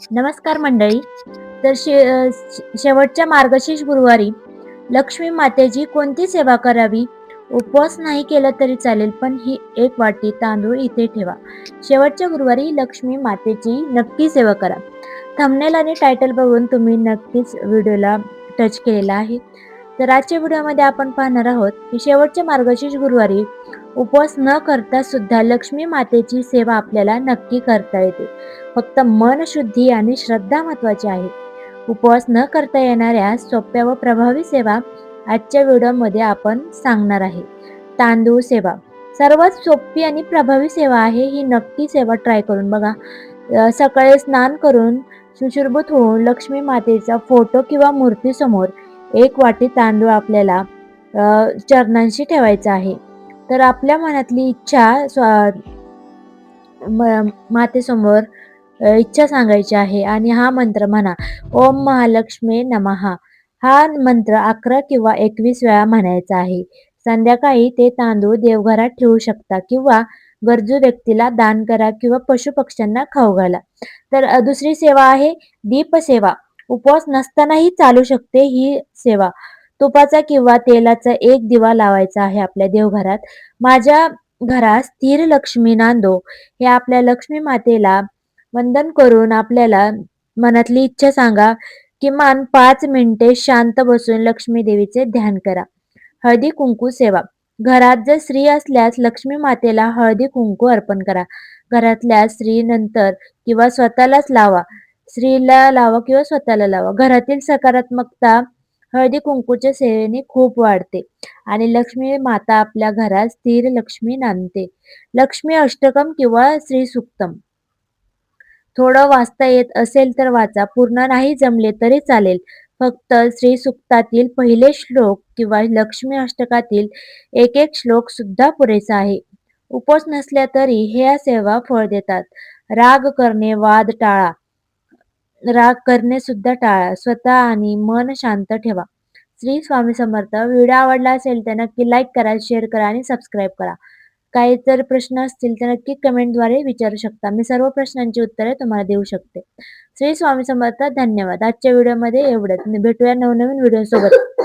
नमस्कार मंडळी. तर शे शेवटच्या मार्गशीर्ष गुरुवारी लक्ष्मी मातेची कोणती सेवा करावी? उपवास नाही केला तरी चालेल पण ही एक वाटी तांदूळ इथे ठेवा. शेवटच्या गुरुवारी लक्ष्मी मातेची नक्की सेवा करा. थंबनेल आणि टायटल बघून तुम्ही नक्कीच व्हिडिओला टच केलेला आहे. तर आजच्या व्हिडिओमध्ये आपण पाहणार आहोत की शेवटच्या मार्गशीर्ष गुरुवारी उपवास न करता सुद्धा लक्ष्मी मातेची सेवा आपल्याला नक्की करता येते. फक्त मन शुद्धी आणि श्रद्धा महत्वाची आहे. उपवास न करता येणाऱ्या सोप्या व प्रभावी सेवा आजच्या व्हिडिओमध्ये आपण सांगणार आहे. तांदूळ सेवा. सर्वात सोपी आणि प्रभावी सेवा आहे ही नक्की सेवा ट्राय करून बघा. सकाळी स्नान करून सुशुरभूत होऊन लक्ष्मी मातेचा फोटो किंवा मूर्तीसमोर एक वाटी तांदूळ आपल्याला चरणांशी ठेवायचा आहे. तर आपल्या मनातली इच्छा मातेसमोर इच्छा सांगायची आहे आणि हा मंत्र म्हणा ओम महालक्ष्मी नमहा. हा मंत्र अकरा किंवा एकवीस वेळा म्हणायचा आहे. संध्याकाळी ते तांदूळ देवघरात ठेवू शकता किंवा गरजू व्यक्तीला दान करा किंवा पशु पक्ष्यांना खाऊ घाला. तर दुसरी सेवा आहे दीपसेवा. उपवास नसतानाही चालू शकते ही सेवा. तुपाचा किंवा तेलाचा एक दिवा लावायचा आहे आपल्या देवघरात. माझ्या घरात स्थिर लक्ष्मी नांदो हे आपल्या लक्ष्मी मातेला वंदन करून आपल्याला मनातली इच्छा सांगा किमान पाच मिनिटे शांत बसून लक्ष्मी देवीचे ध्यान करा. हळदी कुंकू सेवा. घरात जर स्त्री असल्यास लक्ष्मी मातेला हळदी कुंकू अर्पण करा. घरातल्या स्त्री नंतर किंवा स्वतःलाच लावा. स्त्रीला लावा किंवा स्वतःला लावा. घरातील सकारात्मकता हळदी कुंकूच्या सेवेने खूप वाढते. आणि लक्ष्मी माता आपल्या घरात स्थिर लक्ष्मी नांदते. लक्ष्मी अष्टकम किंवा श्री सुक्तम. थोडं वाचता येत असेल तर वाचा. पूर्ण नाही जमले तरी चालेल. फक्त श्री सुक्तातील पहिले श्लोक किंवा लक्ष्मी अष्टकातील एक एक श्लोक सुद्धा पुरेसा आहे. उपवास नसल्या तरी ह्या सेवा फळ देतात. राग करणे वाद टाळा. राग करणे सुद्धा टाळा स्वतः आणि मन शांत ठेवा. श्री स्वामी समर्थ व्हिडिओ आवडला असेल तर नक्की लाईक करा शेअर करा आणि सबस्क्राईब करा. काही जर प्रश्न असतील तर नक्की कमेंटद्वारे विचारू शकता. मी सर्व प्रश्नांची उत्तरे तुम्हाला देऊ शकते. श्री स्वामी समर्थ धन्यवाद. आजच्या व्हिडिओमध्ये एवढंच. भेटूया नवनवीन व्हिडिओ सोबत.